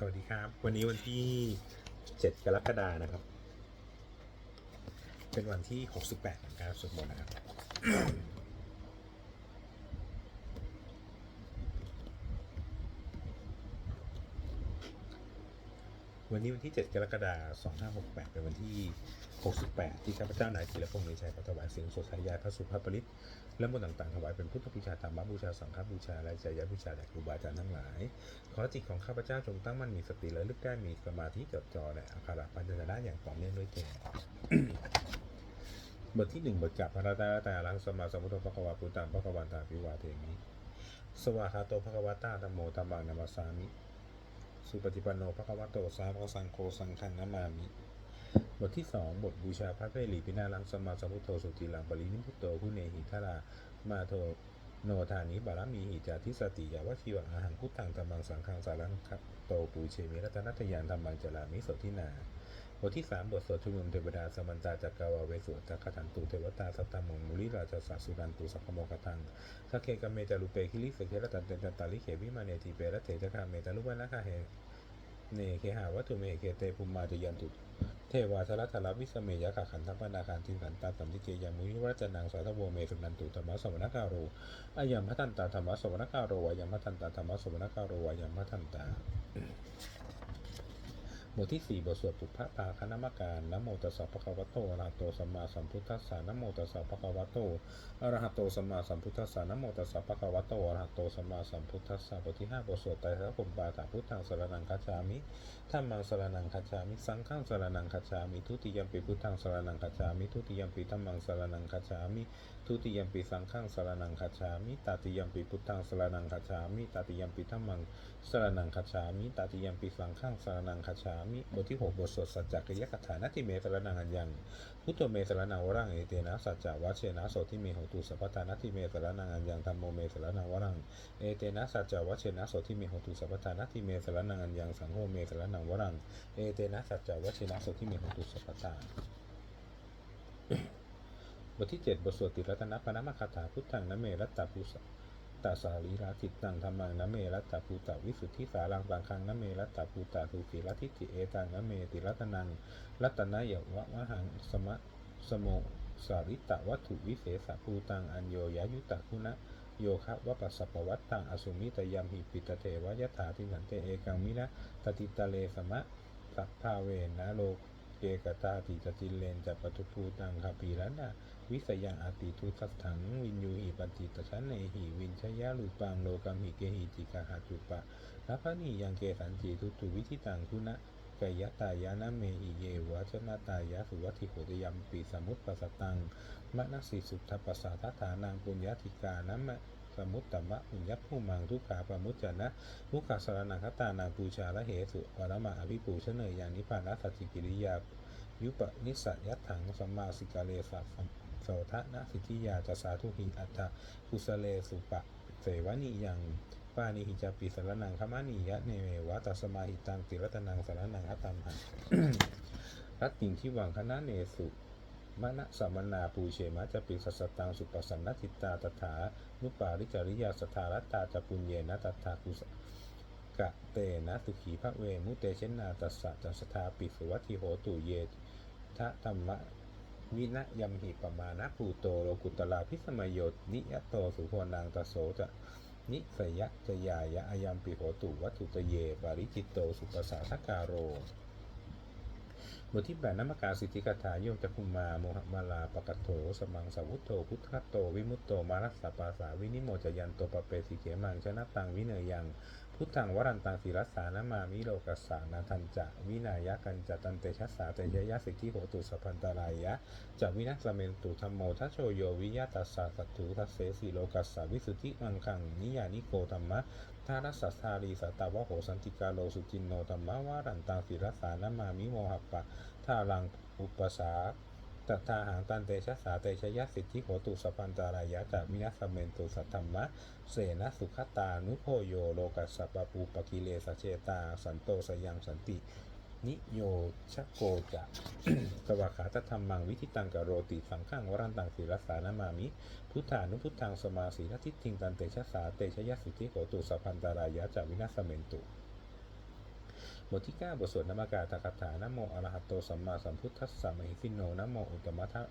สวัสดีครับ วันนี้วันที่ 7 กรกฎานะครับ เป็นวันที่ 68 ของการสวดมนต์นะครับ วันนี้วันที่ 7 กรกฎาคม 2568 เป็นวันที่ 68 ที่ข้าพเจ้านายธีรพงศ์มีชัยขอถวายสียงสดสายยาพระสุภาพปริตและมนต์ต่างๆถวายเป็นพุทธบูชาธรรมบูชาสังฆบูชาและจายบูชาแด่ครูบาอาจารย์ทั้งหลาย ขอจิตของข้าพเจ้าจงตั้งมั่นมีสติและลึกได้มีสมาธิจดจ่อและอัคขระปัญญาได้อย่างต่อเนื่องด้วยเถิดบทที่หนึ่งบทจับพระตาตาลังสมมาสมุทโธพระกวาปุตตังพระกวันตาพิวาเทมิสวาคาโตพระกวตาธรรมโมธรรมังนามาสามิ สุปฏิปันโนพระกวโตสาวกสังโฆสังฆังนามามิ บทที่สองบทบูชาพระเพลีปินาลังสมาสมุทโธสุติลังปรินิพุตโตผู้เนหิทารามาโทโนธานิบารมีหิจาทิสติยาวชิวังอาหังพุทธังธรรมังสังฆังสารังคโตปูเชมิรัตนัตยานธรรมังจรามิโสทินา บทที่สามบทสวดชุมนุมเทวดาสมันตาจักรวาเวสวดจักขทันตุเทวตาสัตตมงมุลิราชสัสสุรันตุสัพพโมคตังสักเคกเมจารุเปคิลิสเครตันเตนตันตาลิเขวิมาเนติเปรเถจคาเมตาลุวนาคาเฮเนเคหาวัตถุเมเคเตภูมิมาจยันตุเทวาสารัทลวิสเมยะขะขันทัพนาคารทินขันตาสัมทิเจยามุนิวัจนังสาธโวเมสุนันตุธรรมะสวนาคาโรอายัมพัทันตาธรรมะสวนาคาโรอายัมพัทันตาธรรมะสวนาคาโรอายัมพัทันตา บทที่ 4 บทสวดปุพพะปาคณมการนโมตัสสะภะคะวะโตอะระหะโตสัมมาสัมพุทธัสสะนโมตัสสะภะคะวะโตอะระหะโตสัมมาสัมพุทธัสสะนโมตัสสะภะคะวะโตอะระหะโตสัมมาสัมพุทธัสสะบทที่ 5 บทสวดไตรสรณคมปาฐาพุทธังสรณังคัจฉามิธัมมังสรณังคัจฉามิ สังฆังสรณังคัจฉามิ ทุติยมปิพุทธังสรณังคัจฉามิ ทุติยมปิธัมมังสรณังคัจฉามิ ทุติยมปิสังฆังสรณังคัจฉามิตติยมปิพุทธังสรณังคัจฉามิตติยมปิธัมมังสรนังคัจฉามิตติยมปิสังฆังสรนังคัจฉามิบทที่ 6 บทสวดสัจจกยคถานาติเมสรนังอัญญัง พุทโธเมสรนังวรังเอเตนะสัจจวัชเชนะโสทิเมโหตุสัพพทานาติเมสรนังอัญญังธรรมโมเมสรนังวรังเอเตนะสัจจวัชเชนะโสทิเมโหตุสัพพทานาติเมสรนังอัญญังสังโฆเมสรนังวรังเอเตนะสัจจวัชเชนะโสทิเมโหตุสัพพทาบทที่ 7 บทสวดติรัตนปนมคาถาพุทธังนเมรัตตาปุส ตสาลีราทิตังธรรมังนะเมรัตตาภูตาวิสุทธิสารังตังคังนะเมรัตตาภูตาทุกิรัติติเอตังนะเมติรัตนัง รัตนายวะมหังสมะสโมสาริตะวัตถุวิเศษภูตังอัญโยยายุตะคุณะโยคะวะปัสสปวัตตังอสุมิตยามหิปิตเทวยถาทิสันเตเอกังมินะตติตะเลสมะสัพพาเวนะโลเกกตาติจติเลนจัปปทุภูตังคาปีรันดาวิสยังอติทุสัตถังวินยูหิปฏิตชันเนหิวินชยาลุปังโลกัมหิเกหิจิกาหาจุปะรัพนียังเกสันจิทุตุวิธิตังคุณะกายตายานะเมหิเยวะชนะตายะสุวัติโหตยัมปีสมุตปัสตังมะนัสสิสุทธปัสสะทัฐานังปุญญาธิกานะมะ สมุตตมะปุญญภูมังทุกขาปมุจจนะทุกขาสารนังคตานังปูชาละเหสุปรมาอภิปูชเนยอย่างนิพานัสสจิกิริยา ยุปนิสัยยัตถังสัมมาสิกาเลสัสโสทะนะสิทธิยาจะสาธุหิอัตถกุสเลสุปะเสวนิยังปานิหิจาปิสารนังคมานิยะเนเมวะตัสมาหิตังติรัตนังสารนังคัตตัมหังรัตติงที่วังคณะเนสุ มณสัมมนาปูเชมะจะปิสัสสตังสุปสันนติตาตถานุปาริจริยาสถารตาจะปุญเยนะตถากุสกะเตนะสุขีพระเวมุเตเชนาตัสสะจัสธาปิสุวัติโหตุเยทะธรรมะวินะยมหิปมานะภูโตโลกุตลาพิสมโยตนิยโตสุโพนางตโสจะนิสยะจยายะอายัมปิโหตุวัตุตเยปาริจิตโตสุปสาทการโร บทที่แปดนมการสิทธิกถาโยมจักุมาโมหมาลาปะกะโถสมังสวุตโตพุทธโต วิมุตโตมารัสสะปาสาวินิโมจยันโตปะเปสิเขมังชนะตังวิเนยัง พุทธังวรันตังศิรัสสานามามิโลกัสสานาทันจะวินายะกันจะตันเตชัสสาเตยยะสิทธิโหตุสัพพันตรายะจะวินัสเมนตุธรรมโมทัชโชโยวิยะตัสสะสัตถุทัสเสสีโลกัสสาวิสุทธิมังคังนิยานิโกธรรมะ ทารัสสัทารีสัตวะโหสันติกาโลสุจินโนธรรมวารันตังศิรสานามามิโมหปะท่าลังอุปสาตัทาหังตันเตชะสาเตชะยะสิทธิโหตุสปันตารายะจามินัสเมนตุสัทธรรมะ เสนะสุขตานุโพโยโลกัสสะปะปูปกิเลสเชตา สันโตสยังสันติ นิโยชโกจะสวากขาตธรรมังวิธิตังกะโรติสังฆังวรันตังศีรสานามามิ พุทธานุพุทธังสมาสีนทิฏฐิงตันเตชะสาเตชะยสิทธิโหตุสัพพันตารายะจาวินัสเมนตุบทที่9บทสวดนามกาตคาถานโมอระหะโตสัมมาสัมพุทธัสสะมหิสิโนนโมอุตตมะทะ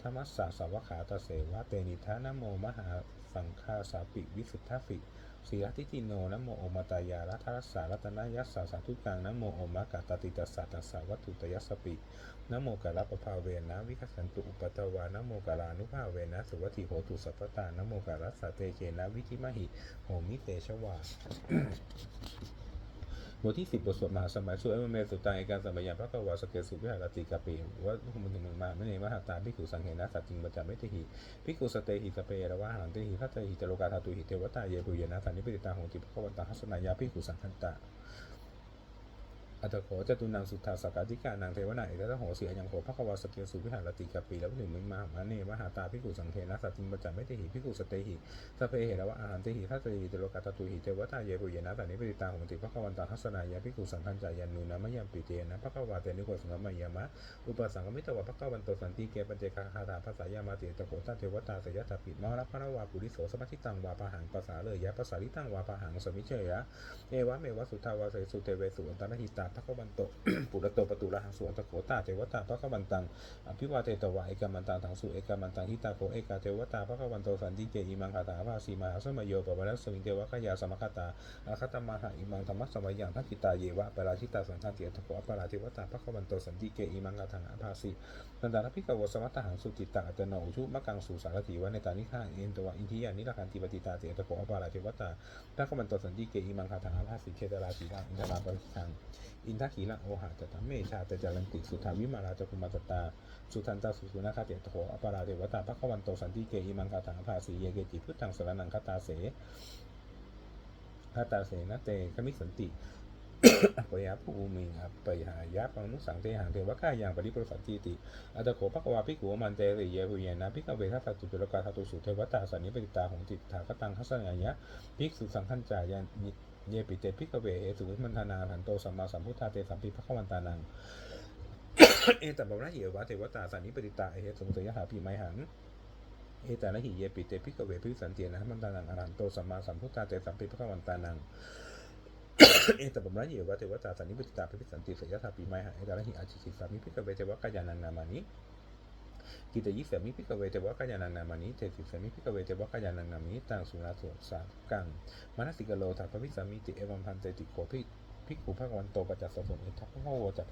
ธรรมัสสะสวขาตเสวะเตนิทานโมมหาสังฆาสาปิวิสุทธาฟิ สีรทิติโนนะโมโอมาตายารัทรัสสารัตนายัสสาสาธุกังนะโมโอมะกาตติตัสสะตัสสะวัตถุตยัสสปินะโมกาลปภาเวนะวิคัสันตุอุปตวานะโมกาลานุภาเวนะสุวัติโหตุสัพพตานะโมกาลัสสะเตเจนะวิธิมหิโหมิเตชวา บทที่สิบบทสวดมหาสมัยสวดอเมสุตังเอการสมัยยาพระกวาสเกสุวิหารติกาปีว่าทุกมันถึงมาไม่เนมหาตาพิกุสังเหนะสัจจิงปัจจามิติหิพิกุสเตหิสเปรวะหังติหิทัตเตหิจโลกาธาตุหิเทวตาเยปุเยนะสันนิปติตาหงติพระกวันตาหัสนายาพิกุสังคันตา อัตโขจตุนังสุทธาสกาธิกานังเทวนาเอตตะโหสียยังโหภควาสเกสุวิหารติกาปีแล้วถึงมิมามาเนมหาตาพิกุสังเทนะสัจจิงปัจจามิติหิพิกุสเตหิสเปเหระวะอาหารเตหิทัตเตหิจโลกาธาตุหิเทวตาเยปุเยนะสันนิปติตาโหติพระกวันตาหัสนายาพิกุสังคันจายันนูนะมยัมปิเตนะพระกวาเตนิโกสังมายามะอุปสังกมิตวะพระกวันโตสันติเกปัจเจกาคาถาภาษายามาติตโขตาเทวตาสยตาปิดมรพระวาปุริโสสมัติตังวาปะหังภาษาเลยยะภาษาลิตังวาปะหังสมิเชยะเอวะเมวะสุทาวาเสสุเตเวสุอันตนหิตาพระกวันโตปุระโตปตุระหังสุอันตโขตาเทวตาพระกวันตังอภิวาเตตวะเอกามันตังถังสุเอกามันตังหิตาโคเอกาเทวตาพระกวันโตสันติเกอิมังคาถาภาสีมาสมโยปะวะรัสมิงเทวะขยาสมคตาอาคตมหาอิมังธรรมะสมัยยังทักขิตาเยวะปราชิตาสังฆาเตียตโขอปราเทวตาพระกวันโตสันติเกอิมังคาถาภาสีนันดาพิกวสมัตหังสุติตาอัตโนอุชุมะกังสุสารถีวะในตานิฆาเอ็นตวะอินทิยานิราคันติปติตาเตตะโกอปราเทวตาพระกมันตสันติเกอิมังคาถาภาสิเคตราสีรังอินทราปริคังอินทขีรังโอหะตถาเมชาตจารันติสุทาวิมาราจกุมาตตา สุทันตาสุสุนาคาเตโกอปาราเทวตาพระกวันโตสันติเกอิมังคาถาภาสีเยเกติพุทธังสรนังคาตาเสคาตาเสนะเตคมิสันติอัปยาภูมิอัปปยายาปังนุสังเทหังเทวะกายังปริปรสัจจิติอัตโขภควาภิกขุมันเตริเยหุเยนะภิกขเวทัสสตุจุลกาธตุสุเทวตาสันนิปติตาหงติตถากตังทัสนายะภิกษุสังขันจายาน เยปิเตภิกเวเหสุวิมันธนาหันโตสัมมาสัมพุทธาเตสัมปิภควันตานังเอตัมบวระเยวะเทวตาสันนิปติตาเอเหสมุตยหาปีไมหังเอตานะหิเยปิเตภิกเวภิสันเตียนะมันตานังอรันโตสัมมาสัมพุทธาเตสัมปิภควันตานังเอตบมระเยวะเทวตาสันนิปติตาพิสันติสยถาปีไมหะเอตาระหิอาชิคิสามิภิกขเวเทวะกายานังนามานิกิตยิสามิภิกเวเทวกายานังนามานิ เทสิสามิภิกขเวเทวะกายานังนามิตังสุนาโสสากังมานัสิกโลทัพพิสามิติเอวัมพันเตติโกภิภิกขุภะวันโตปัจจสสมเอทัพพโวจัก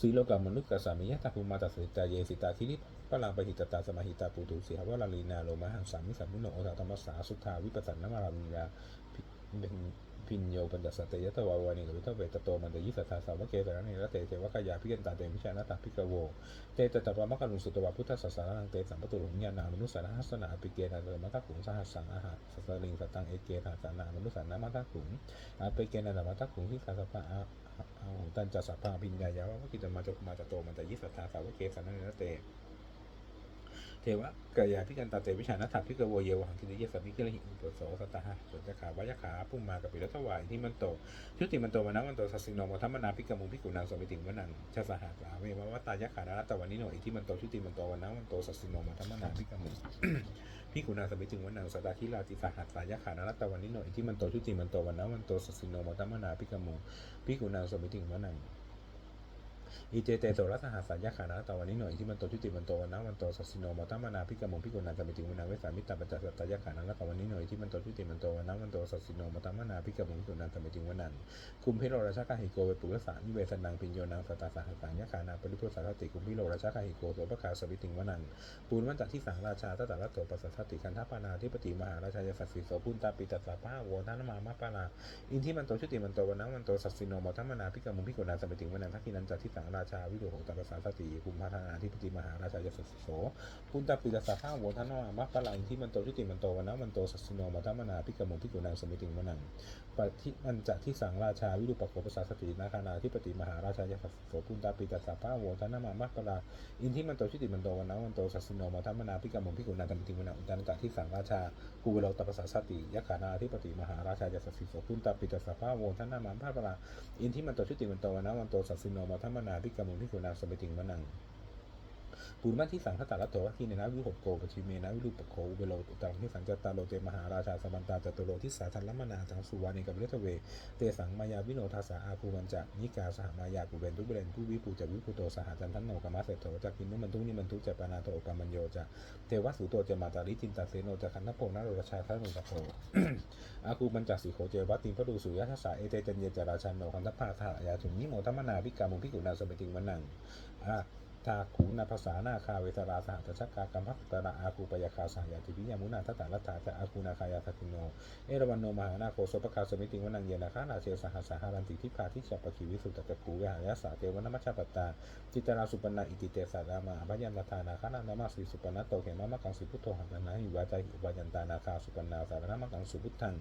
สีโลกามนุษย์กสามิยะตาภูมาตสิตาเยสิตาคิริพลังปหิตตาสมาหิตาปูตุสีหวราลีนาโลมะหังสามิสัมมุโนโอตธรรมสาสุทธาวิปัสสนามารามิยา พินโยปัญจสัตยตวาวานิกวิทเวตโตมันเตยิสัทธาสาวเกตระเนรเตเทวะกายาพิเกนตาเตมิชานาตาพิกโวเตตตะปะมะกันุสุตวะพุทธศาสนาังเตสัมปตุลุญญาณามนุสสาหัสนาปิเกนาเตมะทักขุงสหัสสังอาหะสัสลิงสตังเอเกนาสานามนุสสานามะทักขุงอาเปเกนาธรรมะทักขุงที่สาสปะอาอาตันจัสสะพาพิญญายาวะกิตมาจกมาจโตมันเตยิสัทธาสาวเกสานันรเต เทวะกายาพิกันตาเตวิชานัตถพิกโวเยวหังคิริยสมิกิริหิอุปโสสตาหะส่วนจะขาวายขาพุ่มมากับปิรทวายที่มันโตชุติมันโตมานะมันโตสัสสิโนมทัมมนาพิกมุพิกุนังสมิติงวนังชาสหัสาเวมวัตตายขานาตวันนิโนอิที่มันโตชุติมันโตวันนะมันโตสัสสิโนมทัมมนาพิกมุพิกุนังสมิติงวนังสตาคิลาติสหัสายขานาตวันนิโนอิที่มันโตชุติมันโตวันนะมันโตสัสสิโนมทัมมนาพิกมุพิกุนังสมิติงวนัง อิเจเตโตรัสหาสัญญาขานะตอวันนี้หน่อยที่มันโตชุติมันโตวันนะมันโตสัสสิโนมตัมมานาพิกมงพิกุณาจะไปถึงวันนาเวสามิตาปัจจสัตยาขานะแล้วตวันนี้หน่อยที่มันโตชุติมันโตวันนะมันโตสัสสิโนมตัมมานาพิกมงพิกุณาจะไปถึงวันนั้นคุมพิโรราชกาหิโกเวปุรสานิเวสนังปิญโยนังสตาสหสัญญาขานาปริพุทธสารติคุมพิโรราชกาหิโกโสปคาสวิติงวันนังปูนวันจักที่สังราชาตตาลโตปัสสัทติกันทัปานาธิปติมหาราชายสัสสิโสปุนตาปิตัสสะพาโวทานมามาปานาอินที่มันโตชุติมันโตวันนะมันโตสัสสิโนมตัมมานาพิกมงพิกุณาจะไปถึงวันนั้นทักขินันจักที่สังราชาวิโรหตัสสาสติภูมิพัฒนาธิปติมหาราชายสัสโสปุณตปิตสาข้าวโวทนามัคคลังที่มันโตชุติมันโตวันนะมันโตสัสโนมัตมนาพิกมงพิกุนังสมิติงวนังปฏิมันจะที่สังราชาวิรุปโกปสาสตินาคานาธิปติมหาราชายสัสโสปุณตปิตสาข้าวโวทนามามัคคลาอินที่มันโตชุติมันโตวันนะมันโตสัสโนมัตมนาพิกมงพิกุนังสมิติงวนังอุตานจะที่สังราชากูเวโลตปัสสาสติยขานาธิปติมหาราชายสัสโสปุณตปิตสาข้าวโวทนามามัคคลาอินที่มันโตชุติมันโตวันนะมันโตสัสโนมัตมนาพิกมงพิกุนังสมิติงวนังปุณมัทิสังคตาลัตโตวัคคีเนนะวิหกโกปชิเมนะวิรูปโคอุเบโลตุตังที่สังจตตาโลเตมหาราชาสมันตาจตุโลทิสาทันลัมมนาสังสุวานิกับเรตเว เตสังมายาวิโนทาสาอาภูมันจะนิกาสหมายากุเบนทุเบนผู้วิปูจะวิปูโตสหจันทันโนกามาเสโตจะกินนุมันทุนิมันทุกจะปานาโตปามันโยจะเทวสุโตจะมาตาลิจินตาเสโนจะคันนโพนาโรชาทันโนตโพ อาคูบัญจักสีโคเจวัตติงพระดูสุยะทัสสะเอเตจันเยจราชันโนคันทพาธายาถุงนิโมทัมมนาพิกามุพิกุณาสเมติงวันนังอ่า ทาขูนาภาษานาคาเวสราสหัตชักกากัมพัตตระอาคูปยาคาสหยาติวิยามุนาทัตตาลัตถาจะอาคูนาคายาทัติโน เอราวันโนมหานาโคสปกาสมิติงวนังเยนาคานาเชสหัสหารันติทิพาทิชาปคิวิสุตตะกูเวหายาสาเทวนามัชฌปตาจิตราสุปนาอิติเตสารามาพยัญตานาคานานามาสีสุปนาโตเขมามักังสุพุทโธหัตนาหิวาใจาหิวายันตานาคาสุปนาสารนามักังสุพุทธัง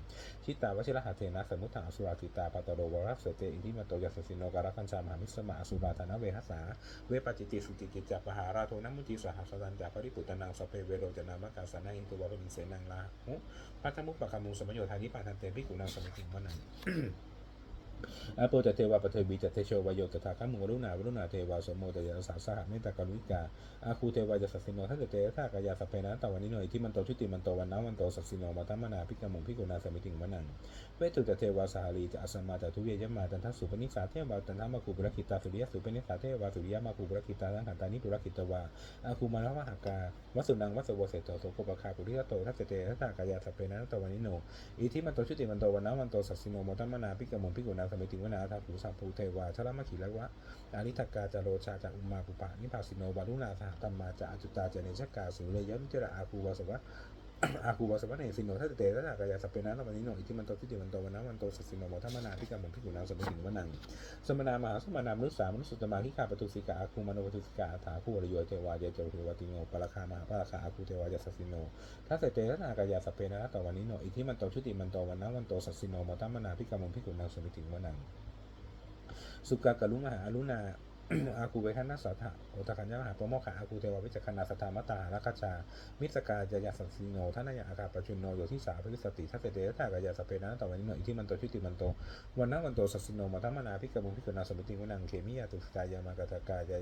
ชิตาวชิระหะเทนะสมุทถังอสุราติตาปัตตโรวรัสเตอิทิมโตยัสสินโนการคัญชามหามิสมาอสุราธนาเวหัสสาเวปจิติสติกิจจปหาราโทนมุติสหัสสันจาปริปุตตนังสเปเวโรจนามกาสนาอินตุวะปนิเสนังลาหุปัตตมุปปะคามุสมโยธานิปาทันเตพิกุนังสมิติงวนัง อาโปจะเทวาปเทวีจะเทโชวายโยตถาคามุวรุณาวรุณาเทวาสมโมตยาสาสหเมตตากรุณิกาอาคูเทวายาสัสสิโนทัตเตทากายาสเพนะตวันนิโนอิที่มันโตชุติมันโตวันนาวันโตสัสสิโนมาตัมมนาพิกมุพิกุณาสมิติงวนังเวทุตเทวาสหรีจะอสมาจะทุเวยมาตันทัสุปนิสาเทวาตันทามาคูปุรคิตาสุริยสุปนิสาเทวาสุริยมาคูปุรคิตาสังขันตานิปุรคิตวาอาคูมานวะหากาวัสุนังวัสวเสตโตโสโกปคาปุริยโตทัตเตทากายาสเพนะตวันนิโนอิทิมันโตชุติมันโตวันนาวันโตสัสสิโนโมตัมมนาพิกมงพิกุณาสมิติวนาทาภูสัพภูเทวาชลมขีละวะอานิทกาจโรชาจากอุมาปุปะนิพาสิโนวารุณาสหตัมมาจาอจุตาจเนชกาสุเลยยมิจระอาภูวาสวะ อาคูวาสวะเนสิโนทัตเตระกายาสเปนะนวันนิโนอิทิมันโตชุติมันโตวันนาวันโตสัสสิโนโมตัมมนาพิกมพิกุณาสมิติวนังสมนามหาสมนามนุสสามนุสุตมาพิกาปตุสิกาอาคูมโนปตุสิกาถาคูวรโยเทวาเยโจเทวติโนปราคามหาปราคาอาคูเทวายาสัสสิโนถ้าเสเตระนากายาสเพนะตวันนี้โนอิทิมันโตชุติมันโตวันนะวันโตสัสสิโนมตัมมนาพิกามพิกุณังสมิติงวนังสุกากะลุมหาอรุณา อาคูเวทนาสัทธะโอตคัญญามหาโปโมขะอาคูเทววิจักขณาสัทธามตาลักขจามิสกายายาสัสสิโนท่านายาอาคาปจุนโนโยที่สาภิสติทัสเสเตากายาสเพนะตวันนี้โนอิทิมันโตชุติมันโตวันนะวันโตสัสิโนมตัมมนาพิกามพิกุณังสมิติงวนังเขมิยาตุสกายามากตกายา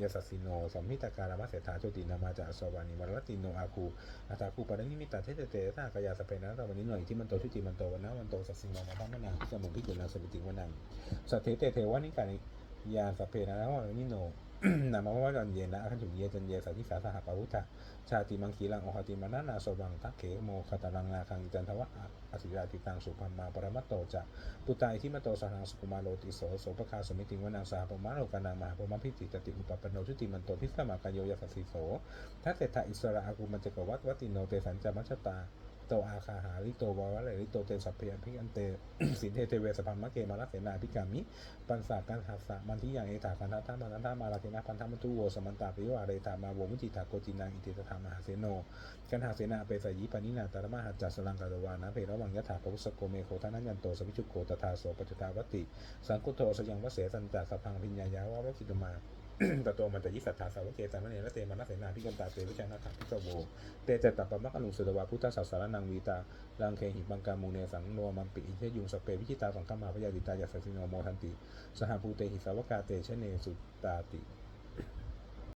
ยาสัสิโนสัมมิตาการามะเสถาโจตินามาจาสวานิมรติโนอาคูอาตาคูปานิมิตาเทเตเตตากายาสเปนะตวันนี้หน่อยที่มันโตชุติมันโตวันนะวันโตสัสิโนมาพัมนาพิจามุพิกุลาสมิติวนังสัตเทเตเทวานิกานิ ยาสเปนะวันนี้โนนามว่าจันเยนะขันถุเยจันเยสัติสาสหปวุฒะชาติมังคีลังโอหติมานานาโสบังทักเขโมคตารังนาคังจันทวะอสิราติตังสุพัมมาปรมัตโตจะปุตตาอิทิมโตสหังสุกุมาโลติโสโสปคาสมิติวนังสหปมาโลกานังมหาปมาพิจิตติอุปปโนชุติมันโตพิสมากโยยสัสสิโสทัศเศรษฐอิสระอากุมันจกวัตวัติโนเตสัญจมัชตา โตอาคาหาริโตวาวะเลริโตเตสัพเพยพิอันเตสินเทเทเวสพัมมะเกมาลเสนาพิกามิปันสากันหัสสะมันที่อย่างเอตาคันธาตามันธามาลาเกนะพันธมัตุโวสมันตาปิวาเรตามาโวมุจิตาโกจินังอิติตถามหาเสโนกันหาเสนาเปสยิปานินาตารมหัจจัสลังกาตวานะเพระวังยะถาปุสโกเมโคทานัญญันโตสวิจุโกตถาโสปจจตาวติ สังกุโตสยังวเสสันจัสพังพิญญายาวะวะกิตมา ตโตมันจะยิสัทธาสาวกเกสามเณรและเตมานะเสนาพิกันตาเตวิชานาถาพิกโวเตจตตัปปมักะลุงสุตวาพุทธศาสารนังวีตาลังเคหิบังกามูเนสังโนมัมปิอิเชยุงสเปวิชิตาสังฆมาพยาดิตายัสสิโนโมทันติ สหภูเตหิสาวกาเตชเนสุตาติ